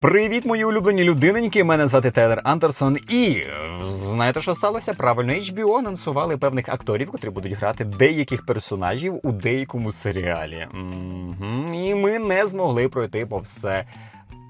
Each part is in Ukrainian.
Привіт, мої улюблені людиненьки. Мене звати Тейлер Андерсон. І е, знаєте, що сталося? Правильно, HBO анонсували певних акторів, котрі будуть грати деяких персонажів у деякому серіалі. Мгм. І ми не змогли пройти по все.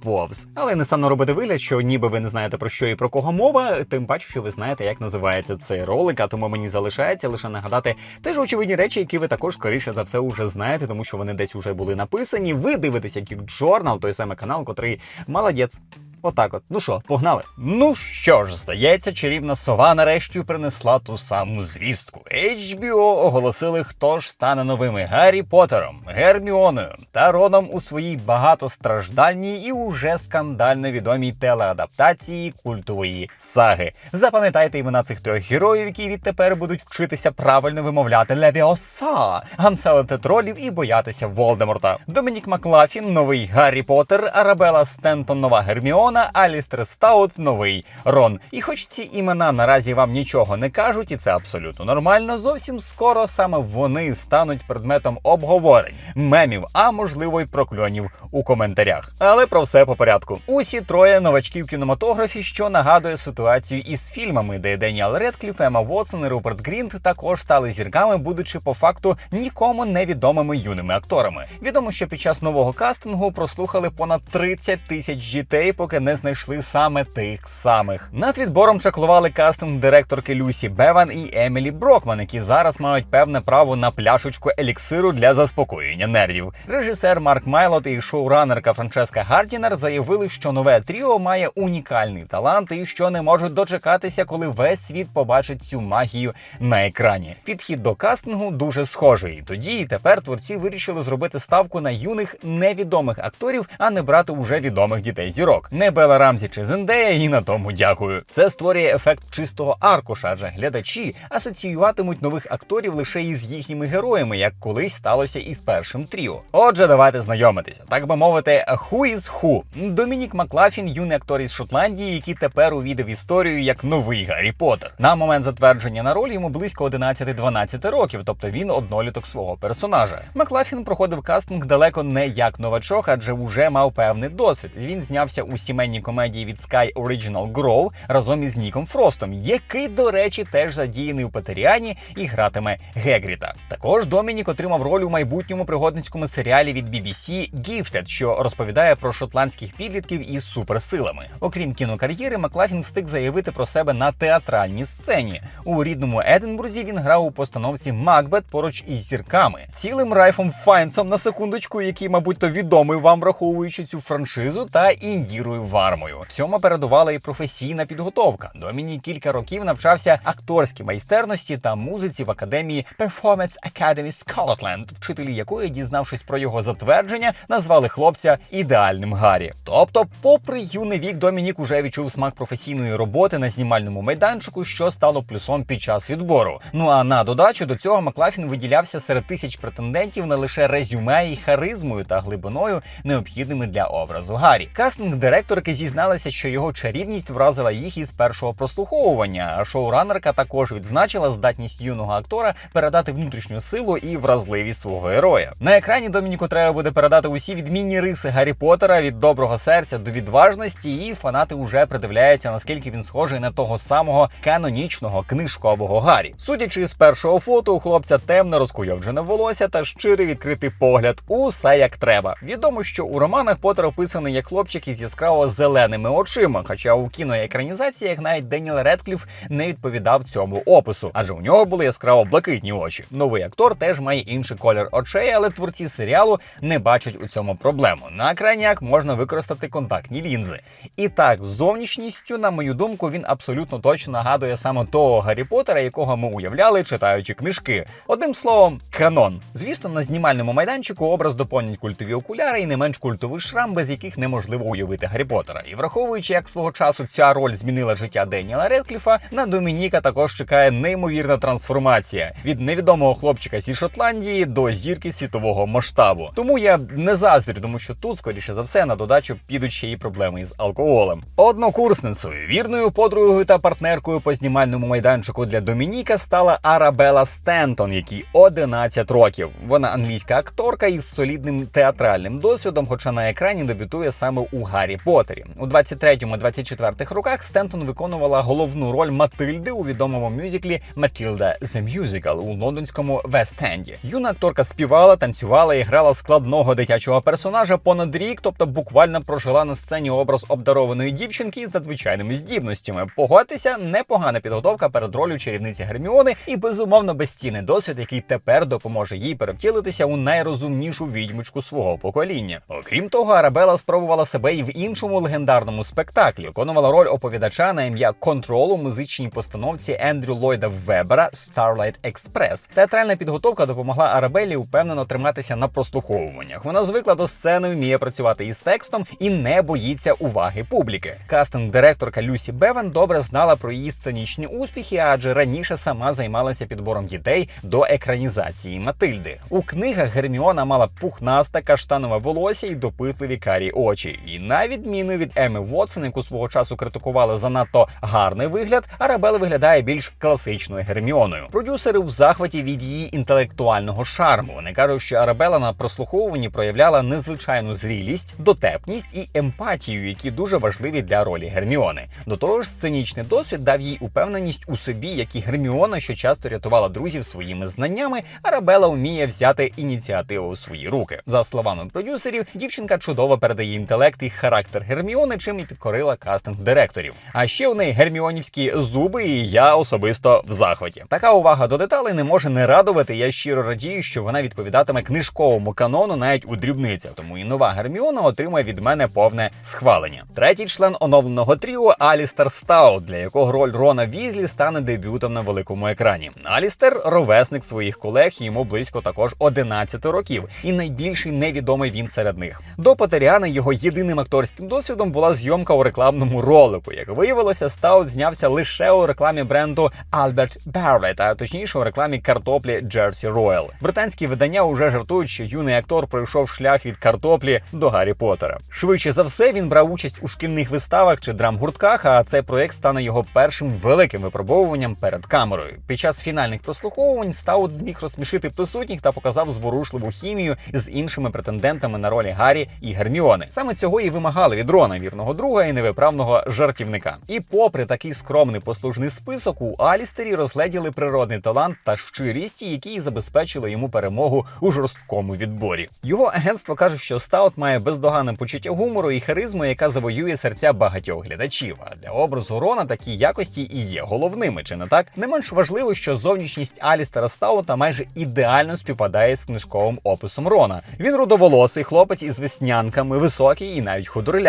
Повз, але не стану робити вигляд, що ніби ви не знаєте про що і про кого мова, тим паче, що ви знаєте, як називається цей ролик, а тому мені залишається лише нагадати теж очевидні речі, які ви також скоріше за все уже знаєте, тому що вони десь уже були написані. Ви дивитеся Geek Journal, той самий канал, котрий молодець. Отак от. Ну що, погнали? Ну що ж, здається, чарівна сова нарешті принесла ту саму звістку. HBO оголосили, хто ж стане новими Гаррі Поттером, Герміоною та Роном у своїй багатостраждальній і уже скандально відомій телеадаптації культової саги. Запам'ятайте імена цих трьох героїв, які відтепер будуть вчитися правильно вимовляти Левіоса, гамселити тролів і боятися Волдеморта. Домінік Маклафін, новий Гаррі Поттер, Арабела Стентон, нова Герміона, Алістер Стаут, новий Рон. І хоч ці імена наразі вам нічого не кажуть, і це абсолютно нормально, зовсім скоро саме вони стануть предметом обговорень, мемів, а можливо й прокльонів у коментарях. Але про все по порядку. Усі троє новачків кінематографі, що нагадує ситуацію із фільмами, де Деніел Редкліф, Ема Вотсон і Руперт Грінт також стали зірками, будучи по факту нікому невідомими юними акторами. Відомо, що під час нового кастингу прослухали понад 30 тисяч дітей, поки не знайшли саме тих самих. Над відбором чаклували кастинг директорки Люсі Беван і Емілі Брокман, які зараз мають певне право на пляшечку еліксиру для заспокоєння нервів. Режисер Марк Майлот і шоуранерка Франческа Гардінер заявили, що нове тріо має унікальний талант і що не можуть дочекатися, коли весь світ побачить цю магію на екрані. Підхід до кастингу дуже схожий. Тоді і тепер творці вирішили зробити ставку на юних невідомих акторів, а не брати уже відомих дітей зірок. Не Бела Рамзі чи Зендея, і на тому дякую. Це створює ефект чистого аркуша, адже глядачі асоціюватимуть нових акторів лише із їхніми героями, як колись сталося із першим тріо. Отже, давайте знайомитися. Так би мовити, who is who? Домінік Маклафін, юний актор із Шотландії, який тепер увійде в історію як новий Гаррі Поттер. На момент затвердження на роль йому близько 11-12 років, тобто він одноліток свого персонажа. Маклафін проходив кастинг далеко не як новачок, адже вже мав певний досвід. Він знявся у сімейній комедії від Sky Original Grow разом із Ніком Фростом, який, до речі, теж задіяний у Петеріані і гратиме Гегріта. Також Домінік отримав роль у майбутньому пригодницькому серіалі від BBC Gifted, що розповідає про шотландських підлітків із суперсилами. Окрім кінокар'єри, Маклафін встиг заявити про себе на театральній сцені. У рідному Единбурзі він грав у постановці Макбет поруч із зірками, цілим Райфом Файнсом на секундочку, який, мабуть, то відомий вам, враховуючи цю франшизу, та Індірою Вармою. Цьому передувала і професійна підготовка. Доміні кілька років навчався акторській майстерності та музиці в академії Performance Academy Scotland, вчителі якої, дізнавшись про його затвердження, назвали хлопця ідеальним Гаррі. Тобто, попри юний вік, Домінік уже відчув смак професійної роботи на знімальному майданчику, що стало плюсом під час відбору. Ну а на додачу до цього Маклафін виділявся серед тисяч претендентів не лише резюме і харизмою та глибиною, необхідними для образу Гаррі. Кастинг директорки зізналася, що його чарівність вразила їх із першого прослуховування. А шоуранерка також відзначила здатність юного актора передати внутрішню силу і вразливість свого героя. На екрані Домініку треба буде передати усі відмінні риси Гаррі Поттера від доброго серця до відважності, і фанати вже придивляються, наскільки він схожий на того самого канонічного книжкового Гаррі. Судячи з першого фото, у хлопця темне розкуйовджене волосся та щирий відкритий погляд. Усе як треба. Відомо, що у романах Поттер описаний як хлопчик із яскраво зеленими очима, хоча у кіноекранізаціях навіть Деніел Редкліф не відповідав цьому опису, адже у нього були яскраво блакитні очі. Новий актор теж має інший колір очей, але творці серіалу не бачать у цьому проблему. На крайняк можна використати контактні лінзи. І так, зовнішністю, на мою думку, він абсолютно точно нагадує саме того Гаррі Поттера, якого ми уявляли, читаючи книжки. Одним словом, канон. Звісно, на знімальному майданчику образ доповнять культові окуляри і не менш культовий шрам, без яких неможливо уявити Гаррі Поттера. І враховуючи, як свого часу ця роль змінила життя Деніела Редкліфа, на Домініка також чекає неймовірна трансформація від невідомого хлопчика зі Шотландії до зірки світового масштабу. Тому я не заздрю, тому що тут, скоріше за все, на додачу підуть ще й проблеми із алкоголем. Однокурсницею, вірною подругою та партнеркою по знімальному майданчику для Домініка стала Арабела Стентон, якій 11 років. Вона англійська акторка із солідним театральним досвідом, хоча на екрані дебютує саме у Гаррі Поттері. Поттері. У 23-24 роках Стентон виконувала головну роль Матильди у відомому мюзиклі Матильда The Musical у лондонському Вест-Енді. Юна акторка співала, танцювала і грала складного дитячого персонажа понад рік, тобто буквально прожила на сцені образ обдарованої дівчинки з надзвичайними здібностями. Погодьтеся, непогана підготовка перед ролью чарівниці Герміони і безумовно безцінний досвід, який тепер допоможе їй перевтілитися у найрозумнішу відьмочку свого покоління. Окрім того, Арабела спробувала себе і в іншому легендарному спектаклі. Виконувала роль оповідача на ім'я контролу музичній постановці Ендрю Ллойда Вебера Starlight Express. Театральна підготовка допомогла Арабелі впевнено триматися на прослуховуваннях. Вона звикла до сцени, вміє працювати із текстом і не боїться уваги публіки. Кастинг-директорка Люсі Бевен добре знала про її сценічні успіхи, адже раніше сама займалася підбором дітей до екранізації Матильди. У книгах Герміона мала пухнасте каштанове волосся і допитливі карі очі. І на відміну від Еми Вотсон, яку свого часу критикували за надто гарний вигляд, Арабела виглядає більш класичною Герміоною. Продюсери у захваті від її інтелектуального шарму. Вони кажуть, що Арабела на прослуховуванні проявляла незвичайну зрілість, дотепність і емпатію, які дуже важливі для ролі Герміони. До того ж, сценічний досвід дав їй упевненість у собі, як і Герміона, що часто рятувала друзів своїми знаннями. Арабела вміє взяти ініціативу у свої руки. За словами продюсерів, дівчинка чудово передає інтелект і характер Герміони, чим і підкорила кастинг директорів. А ще у неї герміонівські зуби, і я особисто в захваті. Така увага до деталей не може не радувати. Я щиро радію, що вона відповідатиме книжковому канону навіть у дрібницях. Тому і нова Герміона отримує від мене повне схвалення. Третій член оновленого тріо Алістер Стаут, для якого роль Рона Візлі стане дебютом на великому екрані. Алістер ровесник своїх колег, йому близько також 11 років, і найбільший невідомий він серед них. До Потеріана його єдиним акторським досвідом була зйомка у рекламному ролику. Як виявилося, Стаут знявся лише у рекламі бренду Albert Barrett, а точніше у рекламі картоплі Jersey Royal. Британські видання уже жартують, що юний актор пройшов шлях від картоплі до Гаррі Поттера. Швидше за все, він брав участь у шкільних виставах чи драм-гуртках, а цей проект стане його першим великим випробовуванням перед камерою. Під час фінальних прослуховувань Стаут зміг розсмішити присутніх та показав зворушливу хімію з іншими претендентами на ролі Гаррі і Герміони. Саме цього і вимагали від Рона, вірного друга і невиправного жартівника. І попри такий скромний послужний список, у Алістері розгледіли природний талант та щирість, які забезпечили йому перемогу у жорсткому відборі. Його агентство каже, що Стаут має бездоганне почуття гумору і харизму, яка завоює серця багатьох глядачів. А для образу Рона такі якості і є головними, чи не так? Не менш важливо, що зовнішність Алістера Стаута майже ідеально співпадає з книжковим описом Рона. Він рудоволосий хлопець із веснянками, високий і навіть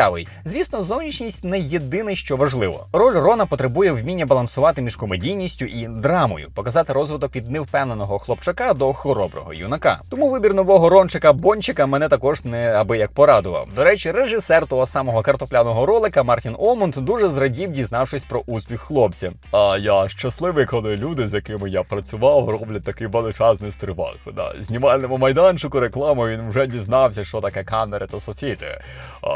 худорлявий. Звісно, зовнішність не єдине, що важливо. Роль Рона потребує вміння балансувати між комедійністю і драмою, показати розвиток від невпевненого хлопчака до хороброго юнака. Тому вибір нового рончика Бончика мене також не аби як порадував. До речі, режисер того самого картопляного ролика Мартін Омунд дуже зрадів, дізнавшись про успіх хлопця. А я щасливий, коли люди, з якими я працював, роблять такий величезний стрибок. На знімальному майданчику рекламу він вже дізнався, що таке камери та софіти. А,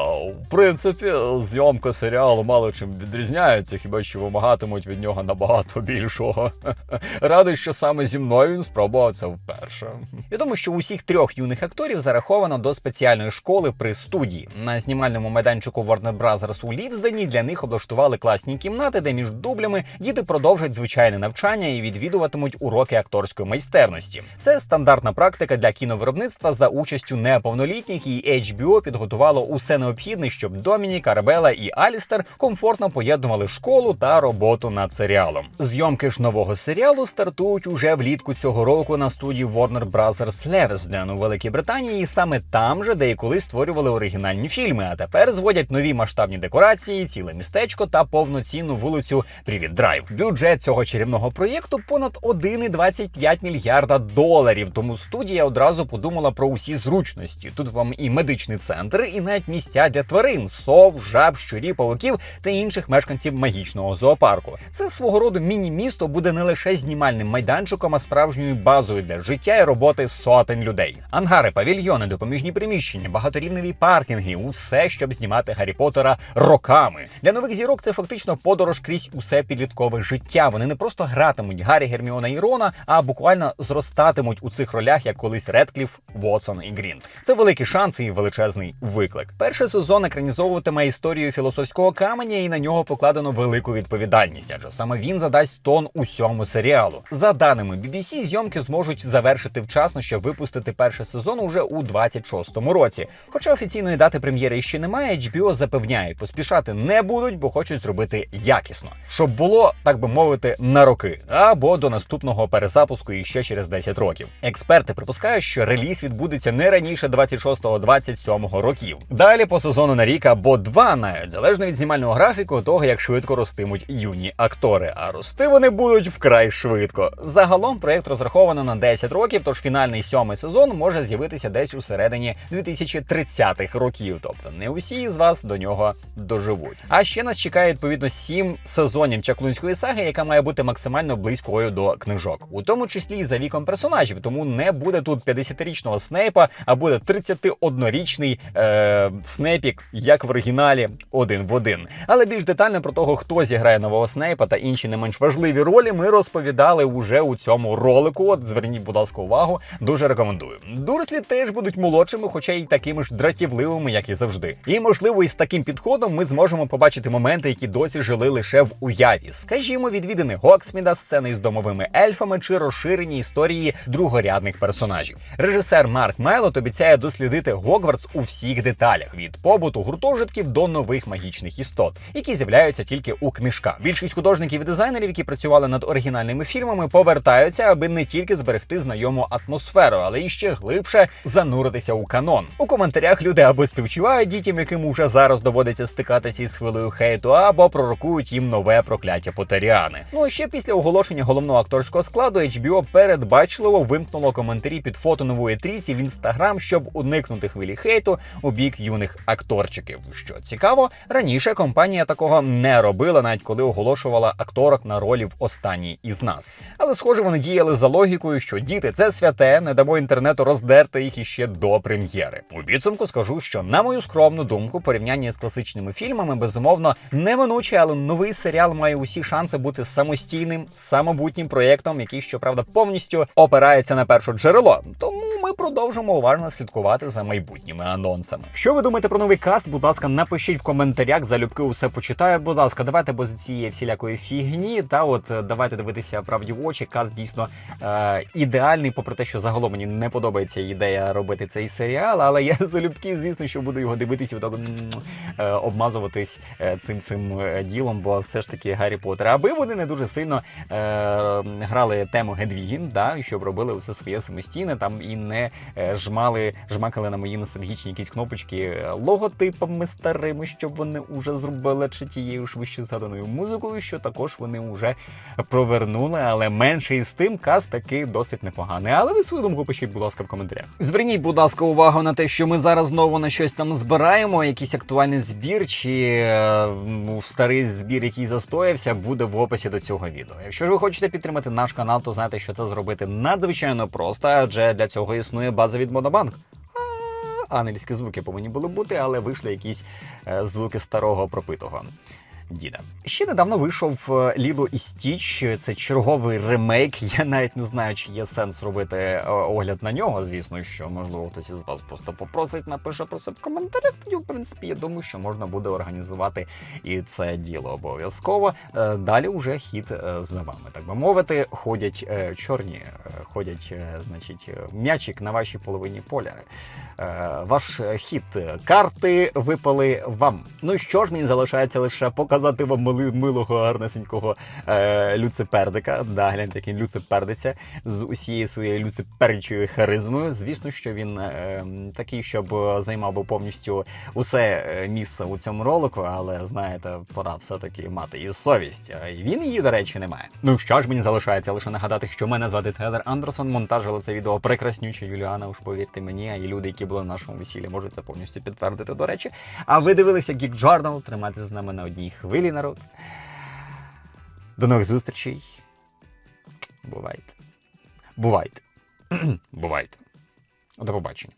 принципі, зйомка серіалу мало чим відрізняється, хіба що вимагатимуть від нього набагато більшого. Радий, що саме зі мною він спробував це вперше. Відомо, що усіх трьох юних акторів зараховано до спеціальної школи при студії. На знімальному майданчику Warner Bros. у Лівздані для них облаштували класні кімнати, де між дублями діти продовжать звичайне навчання і відвідуватимуть уроки акторської майстерності. Це стандартна практика для кіновиробництва за участю неповнолітніх, і HBO підготувало усе необхідне, щоб Домінік, Арабела і Алістер комфортно поєднували школу та роботу над серіалом. Зйомки ж нового серіалу стартують уже влітку цього року на студії Warner Bros. Leavesden у Великій Британії, і саме там же, де і коли створювали оригінальні фільми. А тепер зводять нові масштабні декорації, ціле містечко та повноцінну вулицю Привіт Драйв. Бюджет цього чарівного проєкту понад 1,25 мільярда доларів. Тому студія одразу подумала про усі зручності. Тут вам і медичний центр, і навіть місця для тварин, сов, жаб, щурів, павуків та інших мешканців магічного зоопарку. Це свого роду міні-місто буде не лише знімальним майданчиком, а справжньою базою для життя і роботи сотень людей. Ангари, павільйони, допоміжні приміщення, багаторівневі паркінги усе, щоб знімати Гаррі Поттера роками. Для нових зірок це фактично подорож крізь усе підліткове життя. Вони не просто гратимуть Гаррі, Герміона і Рона, а буквально зростатимуть у цих ролях, як колись Редкліф, Вотсон і Грін. Це великий шанс і величезний виклик. Перший сезон екранізації екранізовуватиме історію філософського каменя, і на нього покладено велику відповідальність, адже саме він задасть тон усьому серіалу. За даними BBC, зйомки зможуть завершити вчасно, щоб випустити перший сезон уже у 26-му році. Хоча офіційної дати прем'єри ще немає, HBO запевняє, поспішати не будуть, бо хочуть зробити якісно, щоб було так би мовити на роки або до наступного перезапуску і ще через 10 років. Експерти припускають, що реліз відбудеться не раніше 26-27 років. Далі по сезону на рік або два, навіть залежно від знімального графіку, того як швидко ростимуть юні актори. А рости вони будуть вкрай швидко. Загалом проект розраховано на 10 років, тож фінальний сьомий сезон може з'явитися десь у середині 2030-х років. Тобто не усі з вас до нього доживуть. А ще нас чекає відповідно сім сезонів чаклунської саги, яка має бути максимально близькою до книжок, у тому числі і за віком персонажів. Тому не буде тут 50-річного Снейпа, а буде 31-річний е, Снейпік, як в оригіналі, один в один. Але більш детально про того, хто зіграє нового Снейпа та інші не менш важливі ролі, ми розповідали уже у цьому ролику. От зверніть, будь ласка, увагу, дуже рекомендую. Дурслі теж будуть молодшими, хоча й такими ж дратівливими, як і завжди. І можливо, із таким підходом ми зможемо побачити моменти, які досі жили лише в уяві. Скажімо, відвідини Гоксміда, сцени з домовими ельфами чи розширені історії другорядних персонажів. Режисер Марк Мелот обіцяє дослідити Гогвартс у всіх деталях від побуту гуртожитків до нових магічних істот, які з'являються тільки у книжках. Більшість художників і дизайнерів, які працювали над оригінальними фільмами, повертаються, аби не тільки зберегти знайому атмосферу, але й ще глибше зануритися у канон. У коментарях люди або співчувають дітям, яким уже зараз доводиться стикатися із хвилею хейту, або пророкують їм нове прокляття Потеріани. Ну а ще після оголошення головного акторського складу HBO передбачливо вимкнуло коментарі під фото нової трійці в інстаграм, щоб уникнути хвилі хейту у бік юних акторчиків. Що цікаво, раніше компанія такого не робила, навіть коли оголошувала акторок на ролі в останній із нас. Але схоже, вони діяли за логікою, що діти це святе, не дамо інтернету роздерти їх іще до прем'єри. У підсумку скажу, що на мою скромну думку, порівняння з класичними фільмами безумовно неминуче, але новий серіал має усі шанси бути самостійним, самобутнім проєктом, який, щоправда, повністю опирається на перше джерело. Тому ми продовжимо уважно слідкувати за майбутніми анонсами. Що ви думаєте про новий каст? Будь ласка, напишіть в коментарях. Залюбки усе почитаю. Будь ласка, давайте без цієї всілякої фігні. Та от е, давайте дивитися правді в очі. Каст дійсно е, ідеальний, попри те, що загалом мені не подобається ідея робити цей серіал, але я залюбки, звісно, що буду його дивитися, отак, м, е, обмазуватись е, цим цим ділом, бо все ж таки Гаррі Поттер. Аби вони не дуже сильно е, грали тему Гедвігін, да, щоб робили все своє самостійне, там і не жмали, жмакали на мої ностальгічні якісь кнопочки е, логотипами старими, щоб вони вже зробили чи тією ж вище згаданою музикою, що також вони вже провернули, але менше із тим каст таки досить непоганий. Але ви свою думку пишіть, будь ласка, в коментарях. Зверніть, будь ласка, увагу на те, що ми зараз знову на щось там збираємо, якийсь актуальний збір, чи ну, старий збір, який застоявся, буде в описі до цього відео. Якщо ж ви хочете підтримати наш канал, то знайте, що це зробити надзвичайно просто, адже для цього існує база від Монобанк. Ангельські звуки повинні були бути, але вийшли якісь е, звуки старого пропитого. Діда. Ще недавно вийшов е, Ліло і Стіч. Це черговий ремейк. Я навіть не знаю, чи є сенс робити е, огляд на нього. Звісно, що можливо хтось із вас просто попросить, напише про це в коментарях. Тоді, в принципі, я думаю, що можна буде організувати і це діло обов'язково. Далі вже хід за вами, так би мовити, ходять чорні, ходять, е, значить, е, м'ячик на вашій половині поля. Е, Ваш хід карти випали вам. Ну що ж, мені залишається лише показати вам милого гарнесенького е, люципердика. Да, гляньте, як він люципердиться з усією своєю люциперчою харизмою. Звісно, що він е, такий, щоб займав би повністю усе місце у цьому ролику, але знаєте, пора все-таки мати і совість. Він її, до речі, не має. Ну що ж, мені залишається лише нагадати, що мене звати Тейлор Андерсон. Монтажили це відео прекраснюча Юліана. Уж повірте мені, а і люди, які були в нашому весіллі, можуть це повністю підтвердити. До речі. А ви дивилися Geek Journal, тримайте з нами на одній хвилі, народ. До нових зустрічей. Бувайте. Бувайте. Бувайте. До побачення.